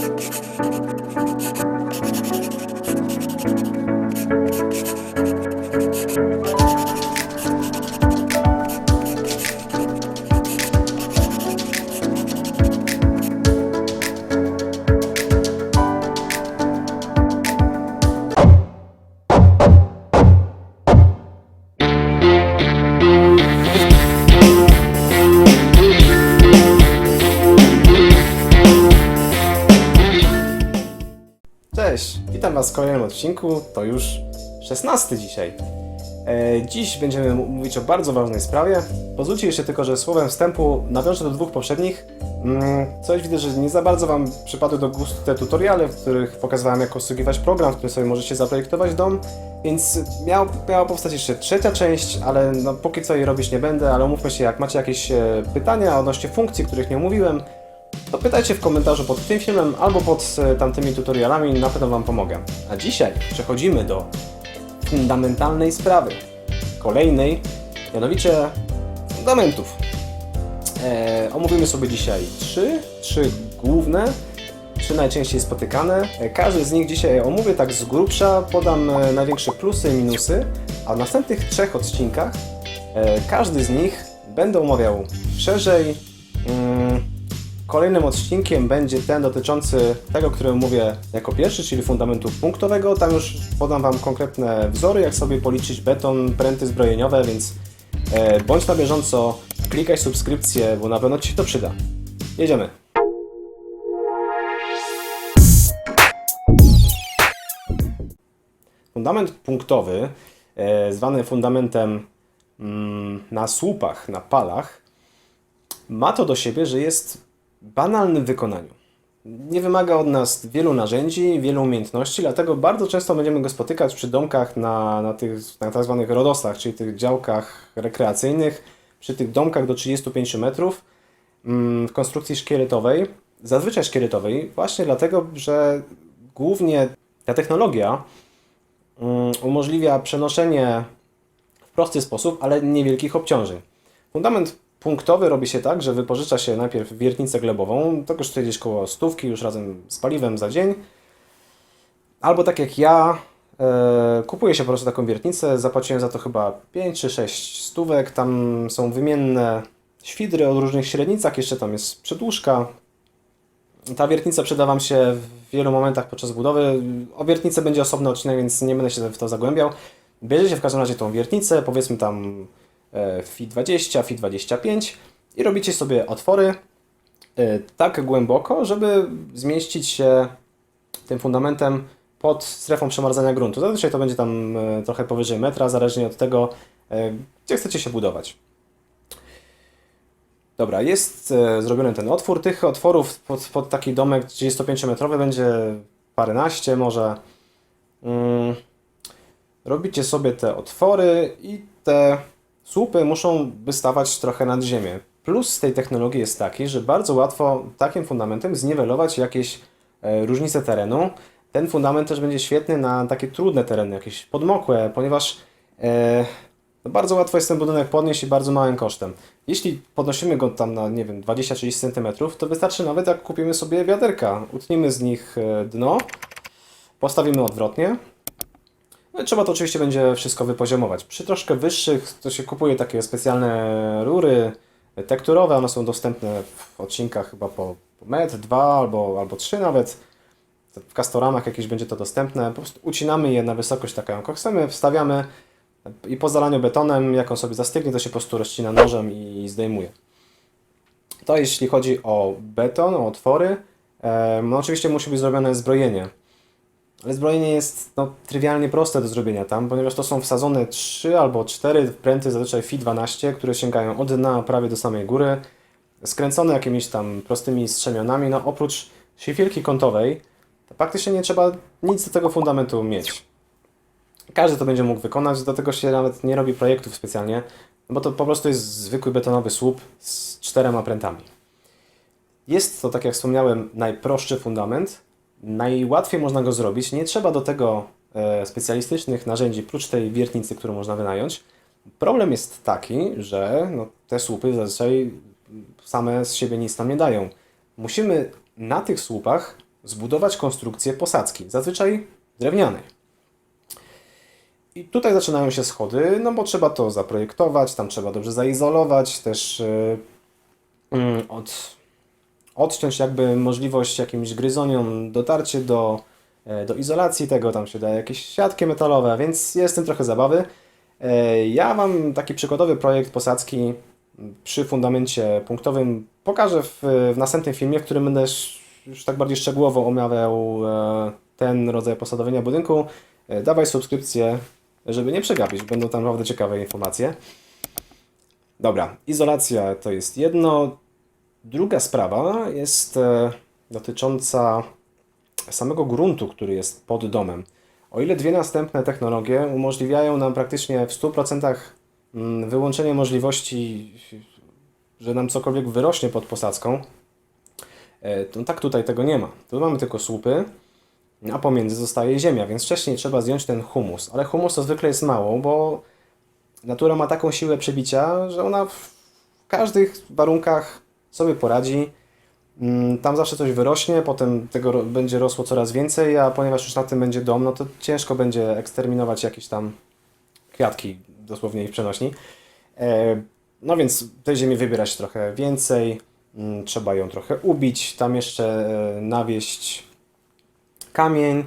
Thank you. Kolejnym odcinku. To już 16 dzisiaj. E, dziś będziemy mówić o bardzo ważnej sprawie. Pozwólcie jeszcze tylko, że słowem wstępu nawiążę do dwóch poprzednich. Mm, coś widzę, że nie za bardzo Wam przypadły do gustu te tutoriale, w których pokazywałem jak obsługiwać program, w którym sobie możecie zaprojektować dom. Więc miał, miała powstać jeszcze trzecia część, ale no, póki co jej robić nie będę, ale umówmy się, jak macie jakieś e, pytania odnośnie funkcji, których nie omówiłem, to pytajcie w komentarzu pod tym filmem albo pod e, tamtymi tutorialami, na pewno Wam pomogę. A dzisiaj przechodzimy do fundamentalnej sprawy. Kolejnej, mianowicie fundamentów. E, omówimy sobie dzisiaj trzy, trzy główne, trzy najczęściej spotykane. E, każdy z nich dzisiaj omówię tak z grubsza, podam e, największe plusy i minusy, a w następnych trzech odcinkach e, każdy z nich będę omawiał szerzej. Kolejnym odcinkiem będzie ten dotyczący tego, który mówię jako pierwszy, czyli fundamentu punktowego. Tam już podam Wam konkretne wzory, jak sobie policzyć beton, pręty zbrojeniowe, więc e, bądź na bieżąco, klikaj subskrypcję, bo na pewno Ci się to przyda. Jedziemy. Fundament punktowy, e, zwany fundamentem mm, na słupach, na palach, ma to do siebie, że jest banalny w wykonaniu. Nie wymaga od nas wielu narzędzi, wielu umiejętności, dlatego bardzo często będziemy go spotykać przy domkach na, na tych na tak zwanych rodosach, czyli tych działkach rekreacyjnych, przy tych domkach do 35 metrów mm, w konstrukcji szkieletowej, zazwyczaj szkieletowej, właśnie dlatego, że głównie ta technologia mm, umożliwia przenoszenie w prosty sposób, ale niewielkich obciążeń. Fundament punktowy robi się tak, że wypożycza się najpierw wiertnicę glebową, to kosztuje gdzieś koło stówki już razem z paliwem za dzień. Albo tak jak ja, e, kupuje się po prostu taką wiertnicę, zapłaciłem za to chyba 5 czy 6 stówek, tam są wymienne świdry o różnych średnicach, jeszcze tam jest przedłużka. Ta wiertnica przyda Wam się w wielu momentach podczas budowy. O wiertnicę będzie osobny odcinek, więc nie będę się w to zagłębiał. Bierzecie w każdym razie tą wiertnicę, powiedzmy tam e, FI 20, FI 25 i robicie sobie otwory e, tak głęboko, żeby zmieścić się tym fundamentem pod strefą przemarzania gruntu. Zazwyczaj to będzie tam e, trochę powyżej metra, zależnie od tego, e, gdzie chcecie się budować. Dobra, jest e, zrobiony ten otwór. Tych otworów pod, pod taki domek 35-metrowy będzie paręnaście może. Mm, robicie sobie te otwory i te słupy muszą wystawać trochę nad ziemię. Plus tej technologii jest taki, że bardzo łatwo takim fundamentem zniwelować jakieś e, różnice terenu. Ten fundament też będzie świetny na takie trudne tereny, jakieś podmokłe, ponieważ e, no bardzo łatwo jest ten budynek podnieść i bardzo małym kosztem. Jeśli podnosimy go tam na, nie wiem, 20-30 cm, to wystarczy nawet jak kupimy sobie wiaderka. Utniemy z nich e, dno, postawimy odwrotnie. No trzeba to oczywiście będzie wszystko wypoziomować. Przy troszkę wyższych to się kupuje takie specjalne rury tekturowe, one są dostępne w odcinkach chyba po, metr, dwa albo, albo trzy nawet. W kastoramach jakieś będzie to dostępne. Po prostu ucinamy je na wysokość taką, jaką chcemy, wstawiamy i po zalaniu betonem, jak on sobie zastygnie, to się po prostu rozcina nożem i zdejmuje. To jeśli chodzi o beton, o otwory. Em, No oczywiście musi być zrobione zbrojenie. Ale zbrojenie jest no, trywialnie proste do zrobienia tam, ponieważ to są wsadzone 3 albo 4 pręty, zazwyczaj FI 12, które sięgają od dna prawie do samej góry, skręcone jakimiś tam prostymi strzemionami. No oprócz szifierki kątowej, to praktycznie nie trzeba nic do tego fundamentu mieć. Każdy to będzie mógł wykonać, do tego się nawet nie robi projektów specjalnie, bo to po prostu jest zwykły betonowy słup z czterema prętami. Jest to, tak jak wspomniałem, najprostszy fundament. Najłatwiej można go zrobić. Nie trzeba do tego e, specjalistycznych narzędzi, prócz tej wiertnicy, którą można wynająć. Problem jest taki, że no, te słupy zazwyczaj same z siebie nic nam nie dają. Musimy na tych słupach zbudować konstrukcję posadzki, zazwyczaj drewnianej. I tutaj zaczynają się schody, no bo trzeba to zaprojektować, tam trzeba dobrze zaizolować, też yy, od, odciąć jakby możliwość jakimś gryzoniom dotarcie do, e, do izolacji tego, tam się daje jakieś siatki metalowe, więc jest tym trochę zabawy. E, Ja Wam taki przykładowy projekt posadzki przy fundamencie punktowym pokażę w, w następnym filmie, w którym będę już tak bardziej szczegółowo omawiał e, ten rodzaj posadowienia budynku. Dawaj subskrypcję, żeby nie przegapić, będą tam naprawdę ciekawe informacje. Dobra, izolacja to jest jedno. Druga sprawa jest e, dotycząca samego gruntu, który jest pod domem. O ile dwie następne technologie umożliwiają nam praktycznie w 100% mm, wyłączenie możliwości, że nam cokolwiek wyrośnie pod posadzką, e, to tak tutaj tego nie ma. Tu mamy tylko słupy, a pomiędzy zostaje ziemia, więc wcześniej trzeba zdjąć ten humus. Ale humus to zwykle jest mało, bo natura ma taką siłę przebicia, że ona w każdych warunkach sobie poradzi. Mm, Tam zawsze coś wyrośnie, potem tego będzie rosło coraz więcej, a ponieważ już na tym będzie dom, no to ciężko będzie eksterminować jakieś tam kwiatki, dosłownie ich przenośni. E, No więc tej ziemi wybiera się trochę więcej, mm, trzeba ją trochę ubić, tam jeszcze e, nawieść kamień.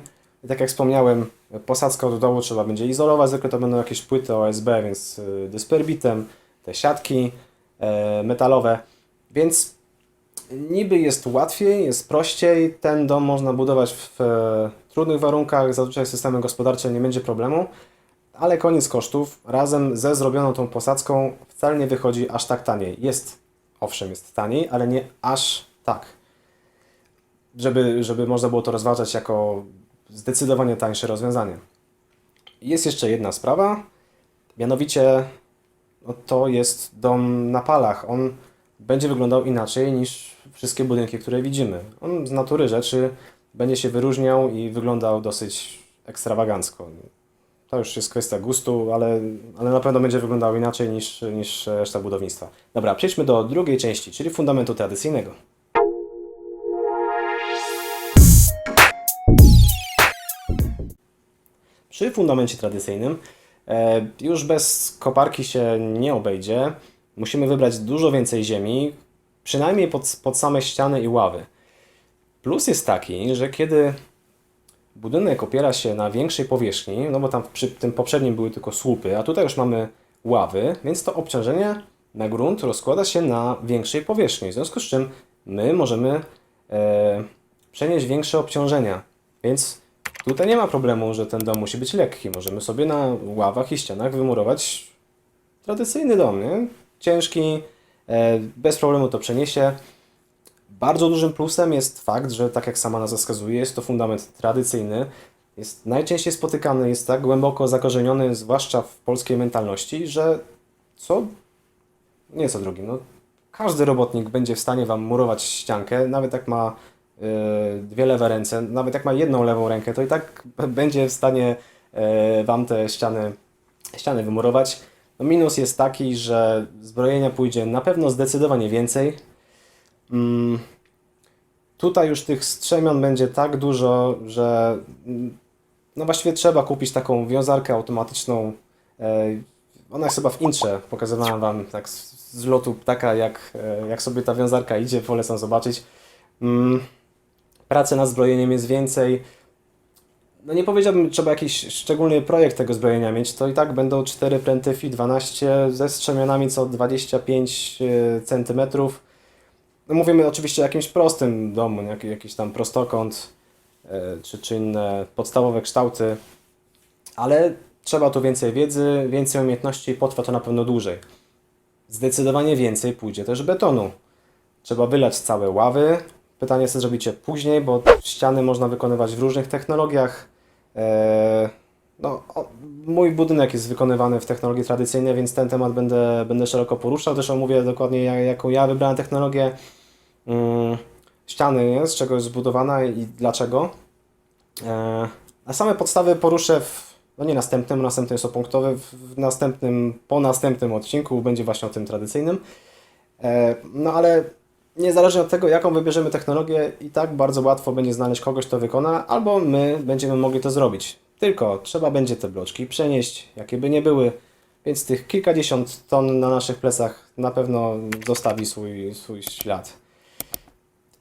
Tak jak wspomniałem, posadzkę od dołu trzeba będzie izolować, zwykle to będą jakieś płyty OSB, więc y, dysperbitem, te siatki e, metalowe, więc niby jest łatwiej, jest prościej, ten dom można budować w trudnych warunkach, zazwyczaj systemem gospodarczym nie będzie problemu, ale koniec kosztów, razem ze zrobioną tą posadzką wcale nie wychodzi aż tak taniej. Jest, owszem, jest taniej, ale nie aż tak żeby, żeby można było to rozważać jako zdecydowanie tańsze rozwiązanie. Jest jeszcze jedna sprawa, mianowicie no to jest dom na palach. On będzie wyglądał inaczej niż wszystkie budynki, które widzimy. On z natury rzeczy będzie się wyróżniał i wyglądał dosyć ekstrawagancko. To już jest kwestia gustu, ale, ale na pewno będzie wyglądał inaczej niż, niż reszta budownictwa. Dobra, przejdźmy do drugiej części, czyli fundamentu tradycyjnego. Przy fundamencie tradycyjnym e, już bez koparki się nie obejdzie. Musimy wybrać dużo więcej ziemi, przynajmniej pod, pod same ściany i ławy. Plus jest taki, że kiedy budynek opiera się na większej powierzchni, no bo tam przy tym poprzednim były tylko słupy, a tutaj już mamy ławy, więc to obciążenie na grunt rozkłada się na większej powierzchni. W związku z czym my możemy e, przenieść większe obciążenia. Więc tutaj nie ma problemu, że ten dom musi być lekki. Możemy sobie na ławach i ścianach wymurować tradycyjny dom, nie? Ciężki, e, bez problemu to przeniesie. Bardzo dużym plusem jest fakt, że tak jak sama nazwa wskazuje, jest to fundament tradycyjny. Jest najczęściej spotykany, jest tak głęboko zakorzeniony, zwłaszcza w polskiej mentalności, że co nie co drugi, no każdy robotnik będzie w stanie Wam murować ściankę, nawet jak ma e, dwie lewe ręce, nawet jak ma jedną lewą rękę, to i tak będzie w stanie e, Wam te ściany, ściany wymurować. No minus jest taki, że zbrojenia pójdzie na pewno zdecydowanie więcej. Mm, Tutaj już tych strzemion będzie tak dużo, że mm, no właściwie trzeba kupić taką wiązarkę automatyczną. E, Ona jest chyba w intrze. Pokazywałem Wam tak z lotu ptaka, jak, e, jak sobie ta wiązarka idzie. Polecam zobaczyć. Mm, Pracy nad zbrojeniem jest więcej. No nie powiedziałbym, trzeba jakiś szczególny projekt tego zbrojenia mieć. To i tak będą 4 pręty FI 12 ze strzemionami co 25 cm. No mówimy oczywiście o jakimś prostym domu? Jak, jakiś tam prostokąt e, czy, czy inne podstawowe kształty, ale trzeba tu więcej wiedzy, więcej umiejętności i potrwa to na pewno dłużej. Zdecydowanie więcej pójdzie też betonu. Trzeba wylać całe ławy. Pytanie, co zrobicie później, bo ściany można wykonywać w różnych technologiach. E, no, mój budynek jest wykonywany w technologii tradycyjnej, więc ten temat będę, będę szeroko poruszał. Też omówię dokładnie, ja- jaką ja wybrałem technologię. Mm, ściany, nie? z czego jest zbudowana i dlaczego. E, a same podstawy poruszę w, no nie następnym, następny jest opunktowy, w następnym, po następnym odcinku będzie właśnie o tym tradycyjnym. E, no ale niezależnie od tego, jaką wybierzemy technologię, i tak bardzo łatwo będzie znaleźć kogoś, kto wykona, albo my będziemy mogli to zrobić. Tylko trzeba będzie te bloczki przenieść, jakie by nie były, więc tych kilkadziesiąt ton na naszych plecach na pewno zostawi swój, swój ślad.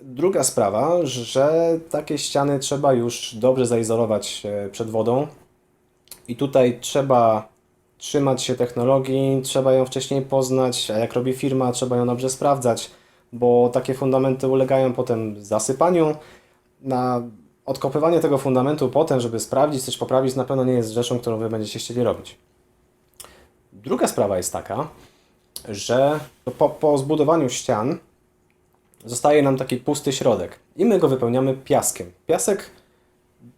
Druga sprawa, że takie ściany trzeba już dobrze zaizolować e, przed wodą. I tutaj trzeba trzymać się technologii, trzeba ją wcześniej poznać, a jak robi firma, trzeba ją dobrze sprawdzać, bo takie fundamenty ulegają potem zasypaniu. Na odkopywanie tego fundamentu potem, żeby sprawdzić, coś poprawić, na pewno nie jest rzeczą, którą Wy będziecie chcieli robić. Druga sprawa jest taka, że po, po zbudowaniu ścian zostaje nam taki pusty środek i my go wypełniamy piaskiem. Piasek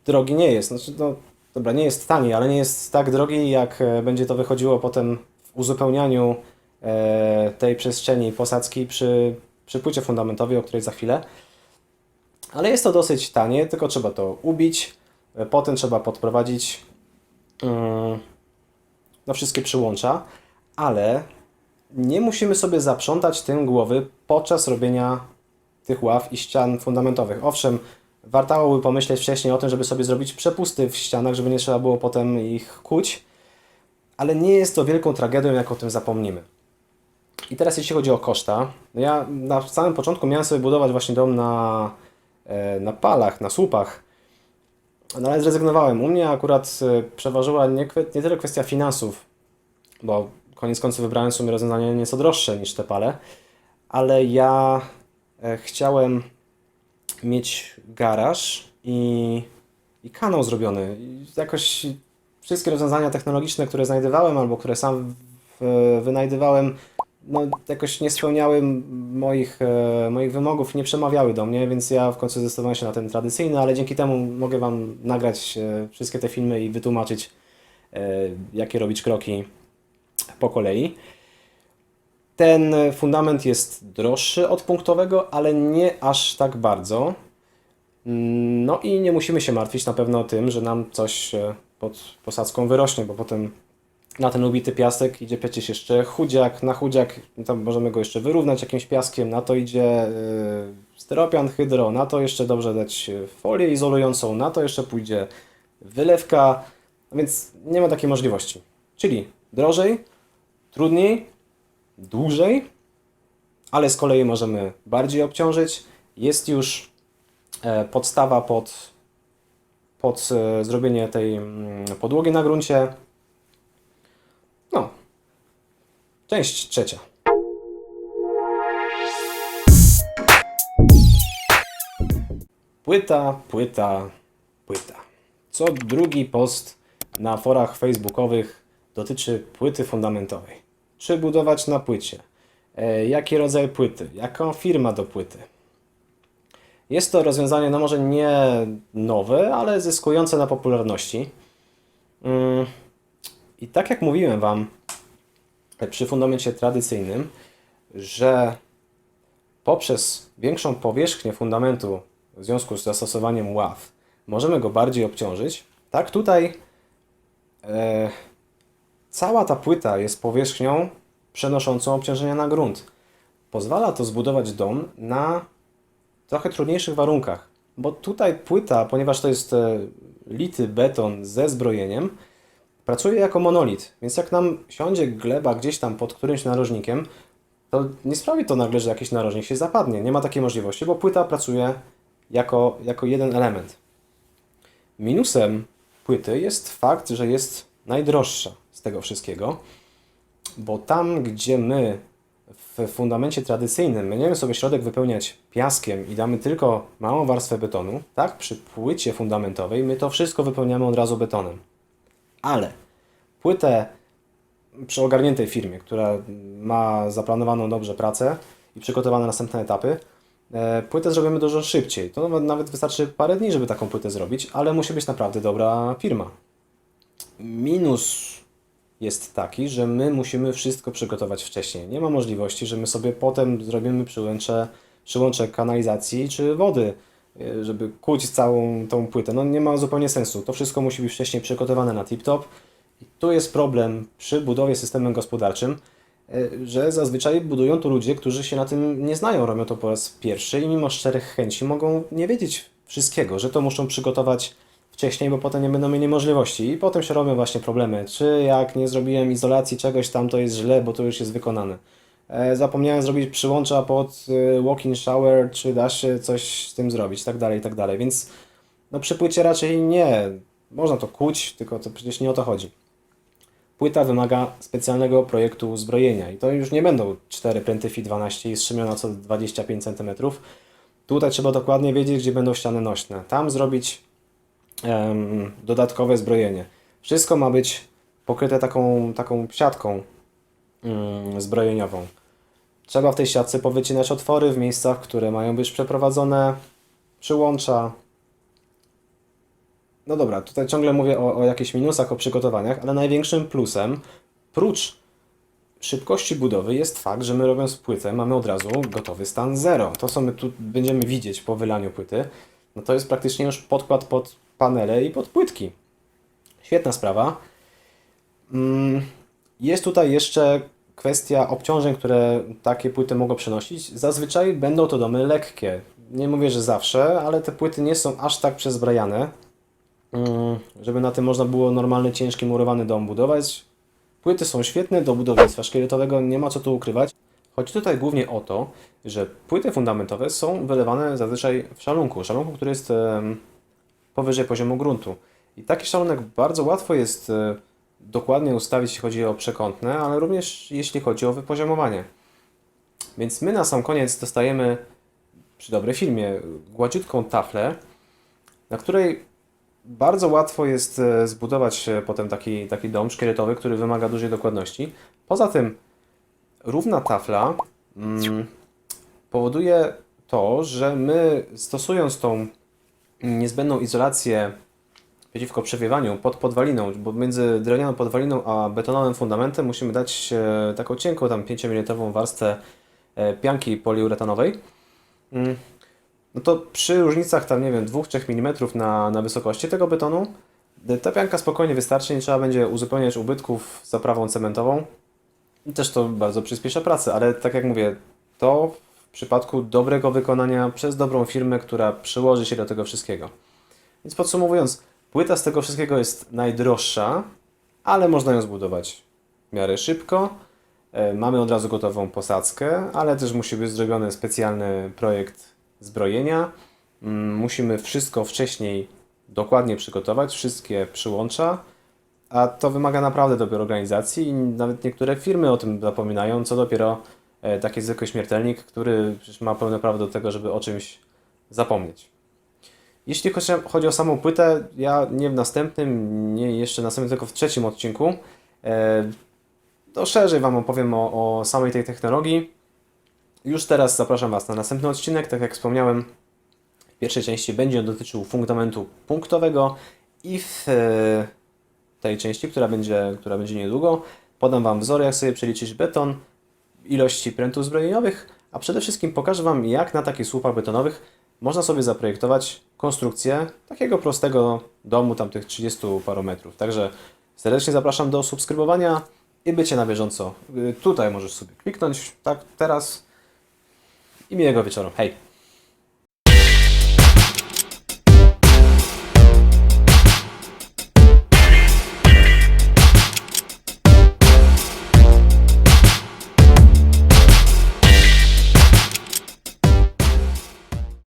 drogi nie jest, znaczy no, dobra, nie jest tani, ale nie jest tak drogi, jak e, będzie to wychodziło potem w uzupełnianiu e, tej przestrzeni posadzki przy, przy płycie fundamentowej, o której za chwilę. Ale jest to dosyć tanie, tylko trzeba to ubić, e, potem trzeba podprowadzić mm, na wszystkie przyłącza, ale nie musimy sobie zaprzątać tym głowy podczas robienia tych ław i ścian fundamentowych. Owszem, warto by pomyśleć wcześniej o tym, żeby sobie zrobić przepusty w ścianach, żeby nie trzeba było potem ich kuć, ale nie jest to wielką tragedią, jak o tym zapomnimy. I teraz jeśli chodzi o koszta, no ja na samym początku miałem sobie budować właśnie dom na, e, na palach, na słupach, no ale zrezygnowałem. U mnie akurat e, przeważyła nie, nie tyle kwestia finansów, bo koniec końców wybrałem sobie rozwiązanie nieco droższe niż te pale, ale ja e, chciałem mieć garaż i, i kanał zrobiony. I jakoś wszystkie rozwiązania technologiczne, które znajdowałem albo które sam w, wynajdywałem, no, jakoś nie spełniały moich, e, moich wymogów, nie przemawiały do mnie, więc ja w końcu zdecydowałem się na ten tradycyjny, ale dzięki temu mogę Wam nagrać e, wszystkie te filmy i wytłumaczyć, e, jakie robić kroki po kolei. Ten fundament jest droższy od punktowego, ale nie aż tak bardzo. No i nie musimy się martwić na pewno o tym, że nam coś e, pod posadzką wyrośnie, bo potem na ten ubity piasek idzie przecież jeszcze chudziak, na chudziak tam możemy go jeszcze wyrównać jakimś piaskiem, na to idzie y, styropian hydro, na to jeszcze dobrze dać e, folię izolującą, na to jeszcze pójdzie wylewka, więc nie ma takiej możliwości. Czyli drożej, trudniej, dłużej, ale z kolei możemy bardziej obciążyć. Jest już e, podstawa pod, pod zrobienie tej mm, podłogi na gruncie. No. Część trzecia. Płyta, płyta, płyta. Co drugi post na forach facebookowych dotyczy płyty fundamentowej. Czy budować na płycie? E, jaki rodzaj płyty? Jaką firma do płyty? Jest to rozwiązanie, no może nie nowe, ale zyskujące na popularności. Mm, I tak jak mówiłem Wam przy fundamencie tradycyjnym, że poprzez większą powierzchnię fundamentu w związku z zastosowaniem ław możemy go bardziej obciążyć, tak tutaj e, cała ta płyta jest powierzchnią przenoszącą obciążenia na grunt. Pozwala to zbudować dom na trochę trudniejszych warunkach, bo tutaj płyta, ponieważ to jest e, lity beton ze zbrojeniem, pracuje jako monolit, więc jak nam siądzie gleba gdzieś tam pod którymś narożnikiem, to nie sprawi to nagle, że jakiś narożnik się zapadnie. Nie ma takiej możliwości, bo płyta pracuje jako, jako jeden element. Minusem płyty jest fakt, że jest najdroższa z tego wszystkiego, bo tam, gdzie my w fundamencie tradycyjnym będziemy sobie środek wypełniać piaskiem i damy tylko małą warstwę betonu, tak, przy płycie fundamentowej my to wszystko wypełniamy od razu betonem. Ale płytę przy ogarniętej firmie, która ma zaplanowaną dobrze pracę i przygotowane następne etapy, e, płytę zrobimy dużo szybciej. To nawet, nawet wystarczy parę dni, żeby taką płytę zrobić, ale musi być naprawdę dobra firma. Minus jest taki, że my musimy wszystko przygotować wcześniej. Nie ma możliwości, że my sobie potem zrobimy przyłącze, przyłącze kanalizacji czy wody, żeby kuć całą tą płytę. No nie ma zupełnie sensu. To wszystko musi być wcześniej przygotowane na tip-top. I tu jest problem przy budowie systemem gospodarczym, e, że zazwyczaj budują to ludzie, którzy się na tym nie znają, robią to po raz pierwszy i mimo szczerych chęci mogą nie wiedzieć wszystkiego, że to muszą przygotować wcześniej, bo potem nie będą mieli możliwości i potem się robią właśnie problemy, czy jak nie zrobiłem izolacji czegoś tam, to jest źle, bo to już jest wykonane. E, Zapomniałem zrobić przyłącza pod e, walk-in shower, czy da się coś z tym zrobić, tak dalej, tak dalej, więc no przy płycie raczej nie. Można to kuć, tylko to przecież nie o to chodzi. Płyta wymaga specjalnego projektu uzbrojenia i to już nie będą 4 pręty FI 12 i strzymiona co 25 cm. Tutaj trzeba dokładnie wiedzieć, gdzie będą ściany nośne. Tam zrobić em, dodatkowe zbrojenie. Wszystko ma być pokryte taką, taką siatką zbrojeniową. Trzeba w tej siatce powycinać otwory w miejscach, które mają być przeprowadzone, przyłącza. No dobra, tutaj ciągle mówię o, o jakichś minusach, o przygotowaniach, ale największym plusem, prócz szybkości budowy, jest fakt, że my robiąc płytę mamy od razu gotowy stan zero. To, co my tu będziemy widzieć po wylaniu płyty, no to jest praktycznie już podkład pod panele i pod płytki. Świetna sprawa. Mm, Jest tutaj jeszcze kwestia obciążeń, które takie płyty mogą przenosić. Zazwyczaj będą to domy lekkie. Nie mówię, że zawsze, ale te płyty nie są aż tak przezbrajane, mm, żeby na tym można było normalny, ciężki, murowany dom budować. Płyty są świetne do budownictwa szkieletowego, nie ma co tu ukrywać. Chodzi tutaj głównie o to, że płyty fundamentowe są wylewane zazwyczaj w szalunku. Szalunku, który jest powyżej poziomu gruntu. I taki szalunek bardzo łatwo jest e, dokładnie ustawić, jeśli chodzi o przekątne, ale również jeśli chodzi o wypoziomowanie. Więc my na sam koniec dostajemy przy dobrej filmie gładziutką taflę, na której bardzo łatwo jest e, zbudować e, potem taki, taki dom szkieletowy, który wymaga dużej dokładności. Poza tym równa tafla mm, powoduje to, że my stosując tą niezbędną izolację przeciwko przewiewaniu pod podwaliną, bo między drewnianą podwaliną a betonowym fundamentem musimy dać e, taką cienką, tam 5 mm warstwę e, pianki poliuretanowej. No to przy różnicach tam, nie wiem, 2-3 mm na, na wysokości tego betonu, e, ta pianka spokojnie wystarczy, nie trzeba będzie uzupełniać ubytków zaprawą cementową. I też to bardzo przyspiesza pracę, ale tak jak mówię, to w przypadku dobrego wykonania przez dobrą firmę, która przyłoży się do tego wszystkiego. Więc podsumowując, płyta z tego wszystkiego jest najdroższa, ale można ją zbudować w miarę szybko. E, Mamy od razu gotową posadzkę, ale też musi być zrobiony specjalny projekt zbrojenia. Mm, Musimy wszystko wcześniej dokładnie przygotować, wszystkie przyłącza, a to wymaga naprawdę dobrej organizacji i nawet niektóre firmy o tym zapominają, co dopiero e, taki zwykły śmiertelnik, który ma pełne prawo do tego, żeby o czymś zapomnieć. Jeśli chodzi- o samą płytę, ja nie w następnym, nie jeszcze następnym, tylko w trzecim odcinku, e, to szerzej Wam opowiem o, o samej tej technologii. Już teraz zapraszam Was na następny odcinek. Tak jak wspomniałem, w pierwszej części będzie on dotyczył fundamentu punktowego i w e, tej części, która będzie, która będzie niedługo, podam Wam wzory, jak sobie przeliczyć beton, ilości prętów zbrojeniowych, a przede wszystkim pokażę Wam, jak na takich słupach betonowych można sobie zaprojektować konstrukcję takiego prostego domu, tam tych 30 paru metrów. Także serdecznie zapraszam do subskrybowania i bycie na bieżąco. Y, Tutaj możesz sobie kliknąć, tak, teraz i miłego wieczoru. Hej!